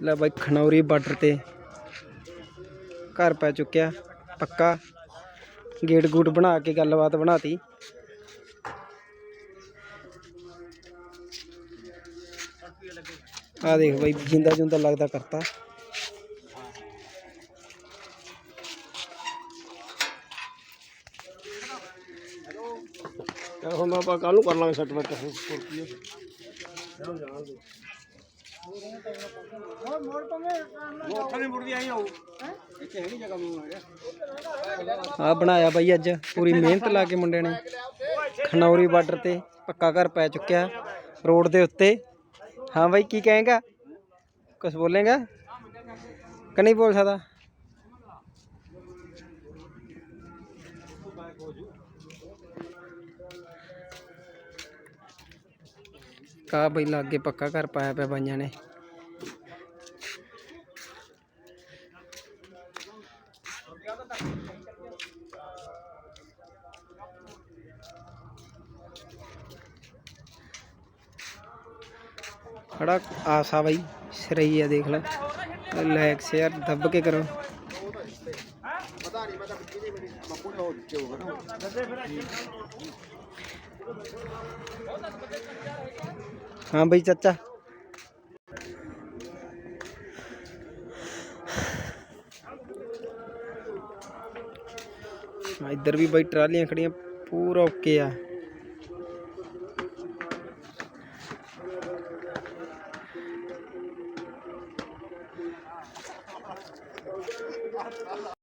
ਲੈ ਬਾਈ ਖਨੌਰੀ ਬਾਰਡਰ ਤੇ। ਘਰ ਪੈ ਚੁੱਕਿਆ, ਪੱਕਾ। ਗੇਟ ਗੂਟ ਬਣਾ ਕੇ ਗੱਲਬਾਤ ਬਣਾਤੀ। ਆ ਦੇਖ ਬਾਈ, ਜਿੰਦਾ ਜੁੰਦਾ ਲੱਗਦਾ ਕਰਤਾ। ਹੁਣ ਆਪਾਂ ਕੱਲ ਨੂੰ ਕਰ ਲਾਂਗੇ ਸੈੱਟ ਹੋਰ ਕੀ ਹੈ ਆ ਬਣਾਇਆ ਬਾਈ ਅੱਜ ਪੂਰੀ ਮਿਹਨਤ ਲਾ ਕੇ ਮੁੰਡਿਆਂ ਨੇ ਖਨੌਰੀ ਬਾਰਡਰ ਤੇ ਪੱਕਾ ਘਰ ਪੈ ਚੁੱਕਿਆ ਰੋਡ ਦੇ ਉੱਤੇ ਹਾਂ ਬਾਈ ਕੀ ਕਹੇਗਾ ਕੁਝ ਬੋਲੇਗਾ ਕਿ ਨਹੀਂ ਬੋਲ ਸਕਦਾ ਕਾ ਬਈ ਲਾਗੇ ਪੱਕਾ ਘਰ ਪਾਇਆ ਪਿਆ ਬਾਈਆਂ ਨੇ ਖੜਾ ਆਸਾ ਬਾਈ ਸਰਈ ਆ ਦੇਖ ਲੈ ਲਾਇਕ ਸ਼ੇਅਰ ਦੱਬ ਕੇ ਕਰੋ हाँ भाई चाचा। हाँ, इधर भी भाई ट्रालियाँ खड़ी हैं पूरा ओके है।